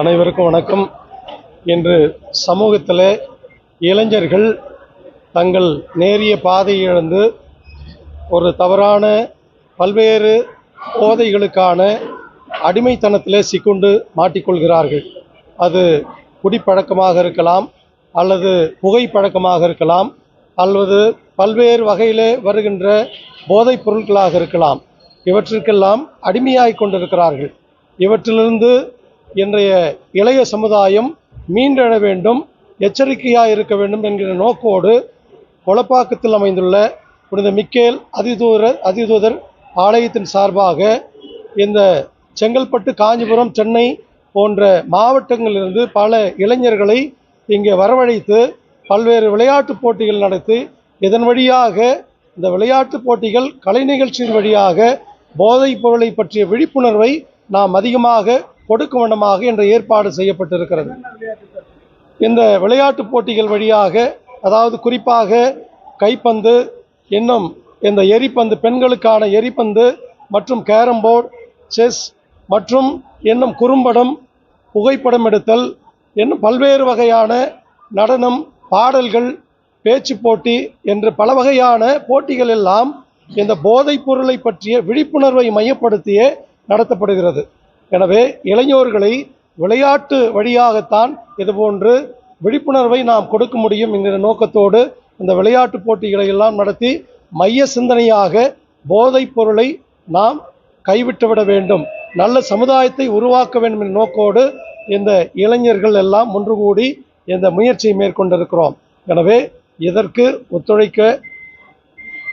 அனைவருக்கும் வணக்கம். இன்று சமூகத்தில் இளைஞர்கள் தங்கள் நேரிய பாதையை இழந்து ஒரு தவறான பல்வேறு போதைகளுக்கான அடிமைத்தனத்திலே சிக்குண்டு மாட்டிக்கொள்கிறார்கள். அது குடிப்பழக்கமாக இருக்கலாம் அல்லது புகைப்பழக்கமாக இருக்கலாம் அல்லது பல்வேறு வகையில் வருகின்ற போதைப் பொருட்களாக இருக்கலாம். இவற்றிற்கெல்லாம் அடிமையாகிக் கொண்டிருக்கிறார்கள். இவற்றிலிருந்து இன்றைய இளைய சமுதாயம் மீண்டெழ வேண்டும் எச்சரிக்கையாக இருக்க வேண்டும் என்கிற நோக்கோடு கொலப்பாக்கத்தில் அமைந்துள்ள புனித மிக்கேல் அதிதூர அதிதூதர் ஆலயத்தின் சார்பாக இந்த செங்கல்பட்டு காஞ்சிபுரம் சென்னை போன்ற மாவட்டங்களிலிருந்து பல இளைஞர்களை இங்கே வரவழைத்து பல்வேறு விளையாட்டுப் போட்டிகள் நடத்தி இதன் வழியாக இந்த விளையாட்டுப் போட்டிகள் கலை நிகழ்ச்சியின் வழியாக போதைப் பொருளை பற்றிய விழிப்புணர்வை நாம் அதிகமாக கொடுக்க வண்ணமாக என்ற ஏற்பாடு செய்யப்பட்டிருக்கிறது. இந்த விளையாட்டுப் போட்டிகள் வழியாக அதாவது குறிப்பாக கைப்பந்து இன்னும் இந்த எரிப்பந்து பெண்களுக்கான எரிப்பந்து மற்றும் கேரம் போர்டு செஸ் மற்றும் இன்னும் குறும்படம் புகைப்படம் எடுத்தல் இன்னும் பல்வேறு வகையான நடனம் பாடல்கள் பேச்சு போட்டி என்று பல வகையான போட்டிகள் எல்லாம் இந்த போதைப் பொருளை பற்றிய விழிப்புணர்வை மையப்படுத்தியே நடத்தப்படுகிறது. எனவே இளைஞர்களை விளையாட்டு வழியாகத்தான் இதுபோன்று விழிப்புணர்வை நாம் கொடுக்க முடியும் என்கிற நோக்கத்தோடு இந்த விளையாட்டு போட்டிகளை எல்லாம் நடத்தி மைய சிந்தனையாக போதைப் பொருளை நாம் கைவிட்டுவிட வேண்டும். நல்ல சமுதாயத்தை உருவாக்க வேண்டும் என்ற நோக்கோடு இந்த இளைஞர்கள் எல்லாம் ஒன்று கூடி இந்த முயற்சியை மேற்கொண்டிருக்கிறோம். எனவே இதற்கு ஒத்துழைக்க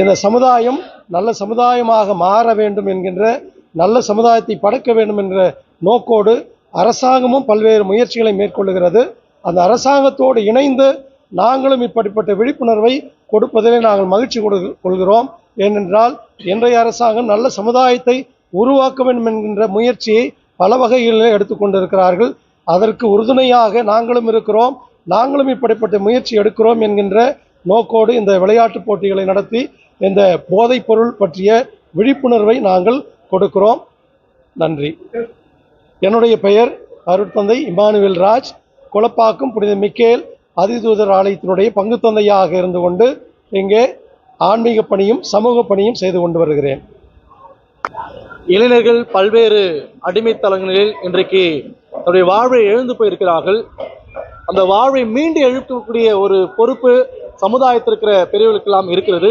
இந்த சமுதாயம் நல்ல சமுதாயமாக மாற வேண்டும் என்கின்ற நல்ல சமுதாயத்தை படைக்க வேண்டும் என்ற நோக்கோடு அரசாங்கமும் பல்வேறு முயற்சிகளை மேற்கொள்ளுகிறது. அந்த அரசாங்கத்தோடு இணைந்து நாங்களும் இப்படிப்பட்ட விழிப்புணர்வை கொடுப்பதிலே நாங்கள் மகிழ்ச்சி கொடு- கொள்கிறோம். ஏனென்றால் இன்றைய அரசாங்கம் நல்ல சமுதாயத்தை உருவாக்க வேண்டும் என்கின்ற முயற்சியை பல வகைகளில் எடுத்துக்கொண்டிருக்கிறார்கள் அதற்கு உறுதுணையாக நாங்களும் இருக்கிறோம். நாங்களும் இப்படிப்பட்ட முயற்சி எடுக்கிறோம் என்கின்ற நோக்கோடு இந்த விளையாட்டுப் போட்டிகளை நடத்தி இந்த போதைப் பொருள் பற்றிய விழிப்புணர்வை நாங்கள் கொடுக்கிறோம். நன்றி. என்னுடைய பெயர் அருட்தந்தை இமானுவேல் ராஜ். குளப்பாக்கம் புனித மிக்கேல் அதிதூதர் ஆலயத்தினுடைய பங்கு தந்தையாக இருந்து கொண்டு இங்கே ஆன்மீக பணியும் சமூக பணியும் செய்து கொண்டு வருகிறேன். இளைஞர்கள் பல்வேறு அடிமைத்தலங்களில் இன்றைக்கு தன்னுடைய வாழ்வை எழுந்து போயிருக்கிறார்கள். அந்த வாழ்வை மீண்டு எழுப்பக்கூடிய ஒரு பொறுப்பு சமுதாயத்தில் இருக்கிற பெரியவர்களுக்கெல்லாம் இருக்கிறது.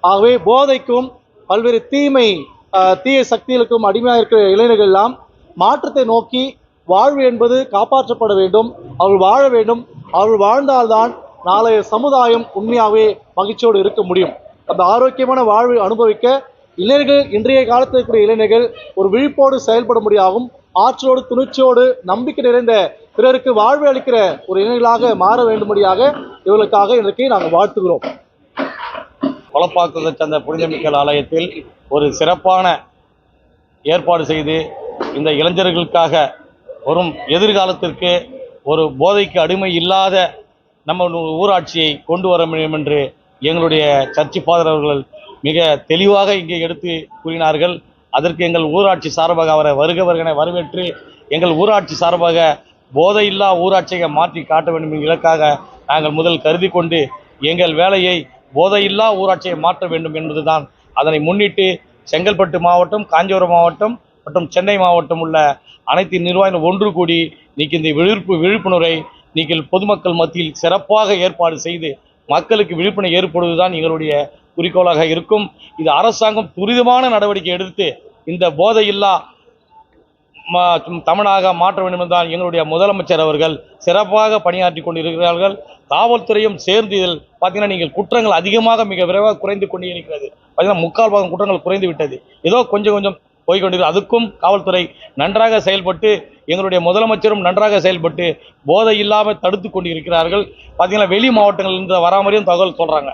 ஆகவே போதைக்கும் பல்வேறு தீமை தீய சக்திகளுக்கும் அடிமையாக இருக்கிற இளைஞர்கள் எல்லாம் மாற்றத்தை நோக்கி வாழ்வு என்பது காப்பாற்றப்பட வேண்டும். அவர்கள் வாழ வேண்டும். அவர்கள் வாழ்ந்தால்தான் நாளைய சமுதாயம் உண்மையாகவே மகிழ்ச்சியோடு இருக்க முடியும். அந்த ஆரோக்கியமான வாழ்வை அனுபவிக்க இளைஞர்கள் இன்றைய காலத்தில் இருக்கிற இளைஞர்கள் ஒரு விழிப்போடு செயல்பட முடியாகும் ஆற்றலோடு துணிச்சோடு நம்பிக்கை நிறைந்த பிறருக்கு வாழ்வு அளிக்கிற ஒரு இளைஞர்களாக மாற வேண்டும்படியாக இவர்களுக்காக இன்றைக்கு நாங்கள் வாழ்த்துகிறோம். கொலப்பாக்கத்தை சேர்ந்த புனிதமிக்கல் ஆலயத்தில் ஒரு சிறப்பான ஏற்பாடு செய்து இந்த இளைஞர்களுக்காக வரும் எதிர்காலத்திற்கு ஒரு போதைக்கு அடிமை இல்லாத நம்ம ஊராட்சியை கொண்டு வர முடியும் என்று எங்களுடைய சர்ச்சி ஃபாதர் அவர்கள் மிக தெளிவாக இங்கே எடுத்து கூறினார்கள். அதற்கு எங்கள் ஊராட்சி சார்பாக அவரை வருக வருகனை வரவேற்று எங்கள் ஊராட்சி சார்பாக போதையில்லா ஊராட்சியை மாற்றி காட்ட வேண்டும் என்ற இலக்காக நாங்கள் முதல் கருதி கொண்டு எங்கள் வேலையை போதையில்லா ஊராட்சியை மாற்ற வேண்டும் என்பதுதான். அதனை முன்னிட்டு செங்கல்பட்டு மாவட்டம் காஞ்சிபுரம் மாவட்டம் மற்றும் சென்னை மாவட்டம் உள்ள அனைத்து நிர்வாகிகள் ஒன்று கூடி இன்னைக்கு இந்த விழிப்பு விழிப்புணர்வை நீங்கள் பொதுமக்கள் மத்தியில் சிறப்பாக ஏற்பாடு செய்து மக்களுக்கு விழிப்புணர்வு ஏற்படுவதுதான் எங்களுடைய குறிக்கோளாக இருக்கும். இது அரசாங்கம் துரிதமான நடவடிக்கை எடுத்து இந்த போதையில்லா மா- தமிழாக மாற்ற வேண்டும் என்றுதான் எங்களுடைய முதலமைச்சர் அவர்கள் சிறப்பாக பணியாற்றி கொண்டிருக்கிறார்கள். காவல்துறையும் சேர்ந்து இதில் பார்த்தீங்கன்னா நீங்கள் குற்றங்கள் அதிகமாக மிக விரைவாக குறைந்து கொண்டே இருக்கிறது. பார்த்தீங்கன்னா முக்கால் பாகம் குற்றங்கள் குறைந்து விட்டது. ஏதோ கொஞ்சம் கொஞ்சம் போய்கொண்டிருக்கு அதுக்கும் காவல்துறை நன்றாக செயல்பட்டு எங்களுடைய முதலமைச்சரும் நன்றாக செயல்பட்டு போதை இல்லாமல் தடுத்து கொண்டு இருக்கிறார்கள் பார்த்தீங்கன்னா வெளி மாவட்டங்கள்லேருந்து வராமறையும் தகவல் சொல்கிறாங்க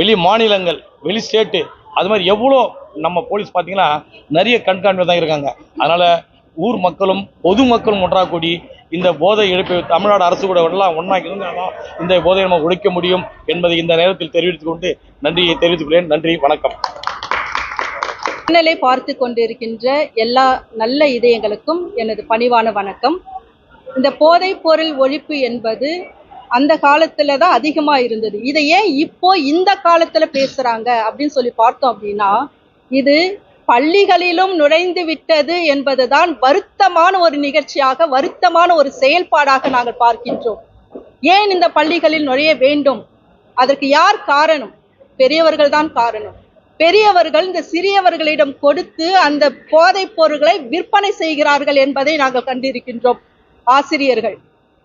வெளி மாநிலங்கள் வெளி ஸ்டேட்டு அது மாதிரி எவ்வளோ நம்ம போலீஸ் பார்த்தீங்கன்னா நிறைய கண்காணிப்பு தான் இருக்காங்க. அதனால் ஊர் மக்களும் பொது மக்களும் ஒன்றாக கூடி இந்த போதை இழப்பை தமிழ்நாடு அரசு கூட எல்லாம் ஒன்றாக இருந்தால்தான் இந்த போதையை நம்ம ஒழிக்க முடியும் என்பதை இந்த நேரத்தில் தெரிவித்துக் கொண்டு நன்றியை தெரிவித்துக் கொள்கிறேன். நன்றி வணக்கம். இன்னலை பார்த்து கொண்டிருக்கின்ற எல்லா நல்ல இதயங்களுக்கும் எனது பணிவான வணக்கம். இந்த போதைப் பொருள் ஒழிப்பு என்பது அந்த காலத்துல தான் அதிகமா இருந்தது. இதை ஏன் இப்போ இந்த காலத்துல பேசுறாங்க அப்படின்னு சொல்லி பார்த்தோம் அப்படின்னா இது பள்ளிகளிலும் நுழைந்து விட்டது என்பதுதான் வருத்தமான ஒரு நிகழ்ச்சியாக வருத்தமான ஒரு செயல்பாடாக நாங்கள் பார்க்கின்றோம். ஏன் இந்த பள்ளிகளில் நுழைய வேண்டும்? அதற்கு யார் காரணம்? பெரியவர்கள் தான் காரணம். பெரியவர்கள் இந்த சிறியவர்களிடம் கொடுத்து அந்த போதைப் பொருட்களை விற்பனை செய்கிறார்கள் என்பதை நாங்கள் கண்டிருக்கின்றோம். ஆசிரியர்கள்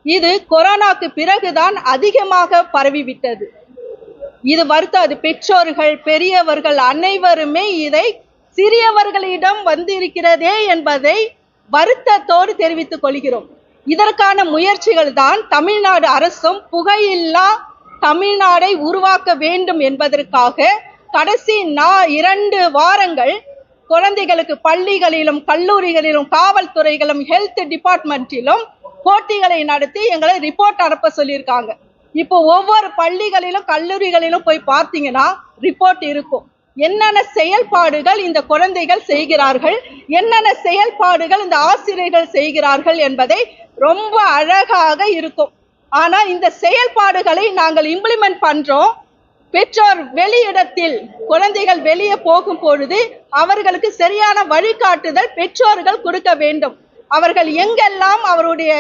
இது கொரோனாக்கு பிறகுதான் அதிகமாக பரவிவிட்டது. இது வருத்தம் அது பெற்றோர்கள் பெரியவர்கள் அனைவருமே இதை சிறியவர்களிடம் வந்திருக்கிறதே என்பதை வருத்தத்தோடு தெரிவித்துக் கொள்கிறோம். இதற்கான முயற்சிகள் தான் தமிழ்நாடு அரசும் புகையில்லா தமிழ்நாடை உருவாக்க வேண்டும் என்பதற்காக கடைசி நா இரண்டு வாரங்கள் குழந்தைகளுக்கு பள்ளிகளிலும் கல்லூரிகளிலும் காவல்துறைகளும் ஹெல்த் டிபார்ட்மெண்ட்டிலும் போட்டிகளை நடத்தி எங்களை ரிப்போர்ட் அனுப்ப சொல்லியிருக்காங்க. இப்போ ஒவ்வொரு பள்ளிகளிலும் கல்லூரிகளிலும் போய் பார்த்தீங்கன்னா ரிப்போர்ட் இருக்கும். என்னென்ன செயல்பாடுகள் இந்த குழந்தைகள் செய்கிறார்கள் என்னென்ன செயல்பாடுகள் இந்த ஆசிரியர்கள் செய்கிறார்கள் என்பதை ரொம்ப அழகாக இருக்கும். ஆனால் இந்த செயல்பாடுகளை நாங்கள் இம்ப்ளிமெண்ட் பண்றோம். பெற்றோர் வெளியிடத்தில் குழந்தைகள் வெளியே போகும் பொழுது அவர்களுக்கு சரியான வழிகாட்டுதல் பெற்றோர்கள் கொடுக்க வேண்டும். அவர்கள் எங்கெல்லாம் அவருடைய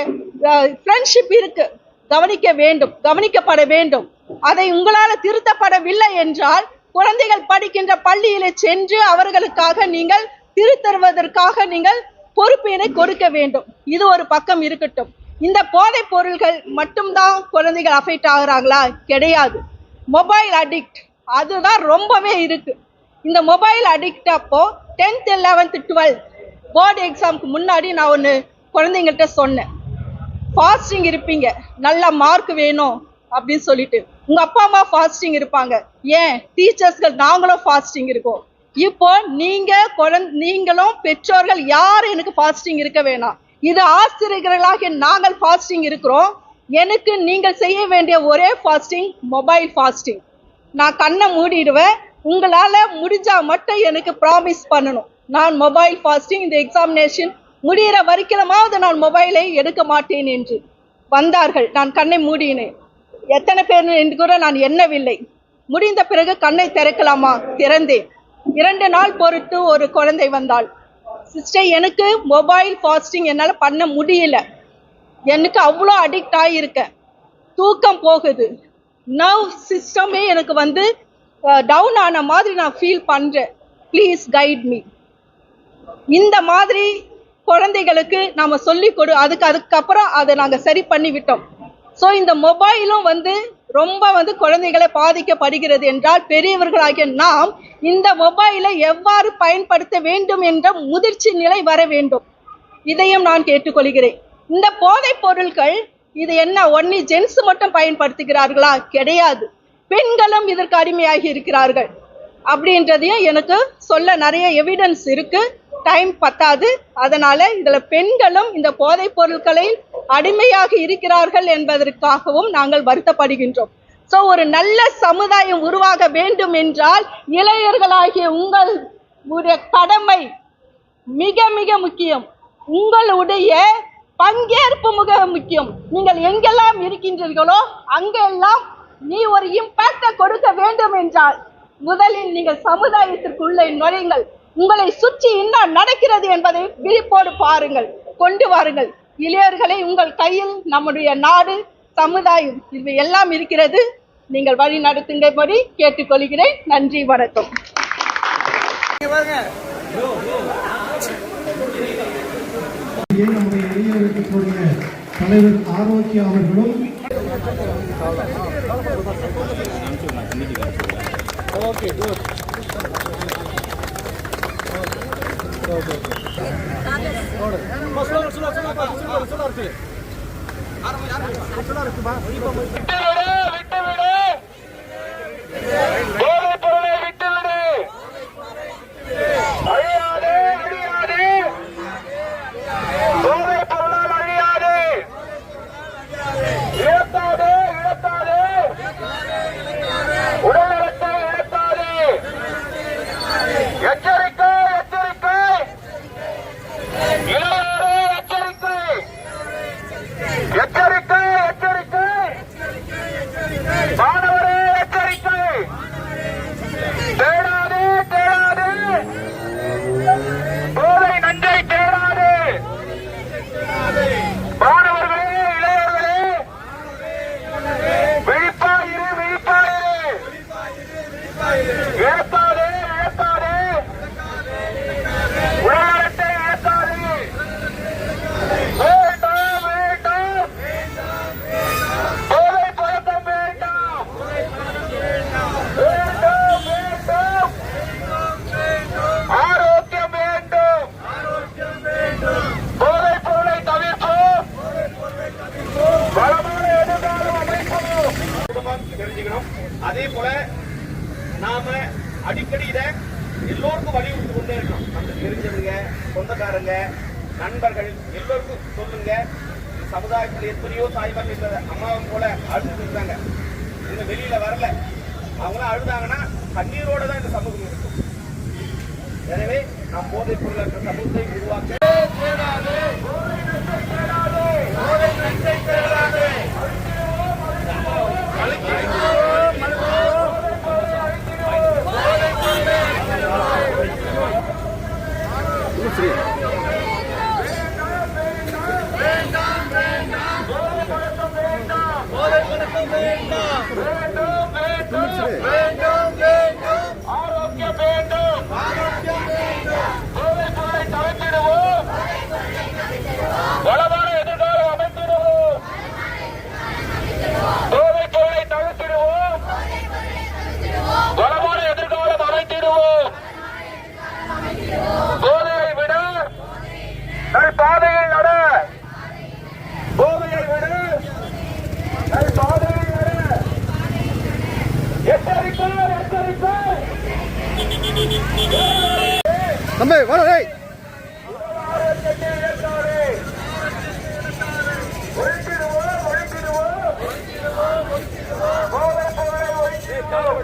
ஃப்ரெண்ட்ஷிப் இருக்கு கவனிக்க வேண்டும் கவனிக்கப்பட வேண்டும். அதை உங்களால் திருத்தப்படவில்லை என்றால் குழந்தைகள் படிக்கின்ற பள்ளியிலே சென்று அவர்களுக்காக நீங்கள் திருத்தருவதற்காக நீங்கள் பொறுப்பினை கொடுக்க வேண்டும். இது ஒரு பக்கம் இருக்கட்டும். இந்த போதை பொருள்கள் மட்டும்தான் குழந்தைகள் அஃபெக்ட் ஆகுறாங்களா கிடையாது. மொபைல் அடிக்ட் அதுதான் ரொம்பவே இருக்கு. இந்த மொபைல் அடிக்ட் அப்போ டென்த் லெவன்த் டுவெல்த் போர்டு எக்ஸாமுக்கு முன்னாடி நான் ஒன்று குழந்தைங்கள்ட்ட சொன்னேன். ஃபாஸ்டிங் இருப்பீங்க. நல்ல மார்க் வேணும் அப்படின்னு சொல்லிட்டு. உங்க அப்பா அம்மா ஃபாஸ்டிங் இருப்பாங்க. ஏன்? டீச்சர்ஸ்கள் நாங்களும் ஃபாஸ்டிங் இருக்கோம். இப்போ நீங்க குழந்தை நீங்களும் பெற்றோர்கள் யாரும் எனக்கு ஃபாஸ்டிங் இருக்க வேணாம். இது ஆசிரியர்களாக நாங்கள் ஃபாஸ்டிங் இருக்கிறோம். எனக்கு நீங்கள் செய்ய வேண்டிய ஒரே ஃபாஸ்டிங் மொபைல் ஃபாஸ்டிங் நான் கண்ணை மூடிடுவேன். உங்களால் முடிஞ்சா மட்டும் எனக்கு ப்ராமிஸ் பண்ணணும். நான் மொபைல் ஃபாஸ்டிங் இந்த எக்ஸாமினேஷன் முடிகிற வரைக்கிலமாவது நான் மொபைலை எடுக்க மாட்டேன் என்று. வந்தார்கள். நான் கண்ணை மூடினேன். எத்தனை பேர் என்று கூட நான் எண்ணவில்லை. முடிந்த பிறகு கண்ணை திறக்கலாமா? திறந்தேன். இரண்டு நாள் பொறுத்து ஒரு குழந்தை வந்தாள். சிஸ்டர் எனக்கு மொபைல் ஃபாஸ்டிங் என்னால் பண்ண முடியல. எனக்கு அவ்வளோ அடிக்ட் ஆகியிருக்கேன் தூக்கம் போகுது. நர்வ் சிஸ்டமே எனக்கு வந்து டவுன் ஆன மாதிரி நான் ஃபீல் பண்ணுறேன் ப்ளீஸ் கைட் மீ இந்த மாதிரி குழந்தைகளுக்கு நாம் சொல்லி கொடு. அதுக்கு அதுக்கப்புறம் அதை நாங்கள் சரி பண்ணி விட்டோம் ஸோ இந்த மொபைலும் வந்து ரொம்ப வந்து குழந்தைகளை பாதிக்கப்படுகிறது என்றால் பெரியவர்களாகிய நாம் இந்த மொபைலை எவ்வாறு பயன்படுத்த வேண்டும் என்ற முதிர்ச்சி நிலை வர வேண்டும். இதையும் நான் கேட்டுக்கொள்கிறேன். இந்த போதைப் பொருட்கள் இது என்ன ஒன்லி ஜென்ஸ் மட்டும் பயன்படுத்துகிறார்களா? கிடையாது. பெண்களும் இதற்கு அடிமையாகி இருக்கிறார்கள். அப்படின்றதையும் எனக்கு சொல்ல நிறைய எவிடன்ஸ் இருக்கு. டைம் பத்தாது. அதனால இதுல பெண்களும் இந்த போதைப் பொருட்களை அடிமையாக இருக்கிறார்கள் என்பதற்காகவும் நாங்கள் வருத்தப்படுகின்றோம். ஸோ ஒரு நல்ல சமுதாயம் உருவாக வேண்டும் என்றால் இளைஞர்களாகிய உங்களுடைய கடமை மிக மிக முக்கியம். உங்களுடைய பங்கேற்பு மிக முக்கியம். நீங்கள் எங்கெல்லாம் இருக்கின்றீர்களோ அங்கெல்லாம் நீ ஒரு இம்பாக்டை கொடுக்க வேண்டும் என்றால் முதலில் நீங்கள் சமுதாயத்திற்குள்ளே நுழையுங்கள். உங்களை சுற்றி என்ன நடக்கிறது என்பதை விழிப்போடு பாருங்கள் கொண்டு வாருங்கள். இளையர்களை உங்கள் கையில் நம்முடைய நாடு சமுதாயம் இது எல்லாம் இருக்கிறது. நீங்கள் வழி நடத்துங்கபடி கேட்டுக்கொள்கிறேன். நன்றி வணக்கம். இங்கே நம்முடைய இளைஞர்களுடைய தலைவர் చూడాలి చూడాలి చూడాలి அதே போல நாம அடிக்கடி இதை எல்லோருக்கும் வலியுறுத்தி கொண்டே இருக்கணும். அந்த தெரிஞ்சவங்க சொந்தக்காரங்க நண்பர்கள் எல்லோருக்கும் சொல்லுங்க. சமுதாயத்தில் எத்தனையோ தாய்மார்கள் இருக்கிற அம்மாவும் போல அழுது இருந்தாங்க இன்னும் வெளியில வரல. அவங்களாம் அழுதாங்கன்னா கண்ணீரோட தான் இந்த சமூகம் இருக்கும். எனவே நம் போதைப் பொருளாற்ற சமூகத்தை உருவாக்க ஆரோக்கியம்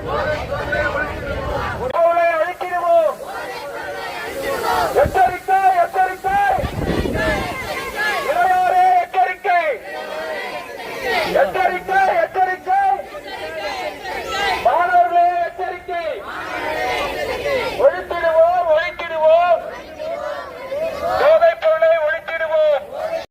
Work.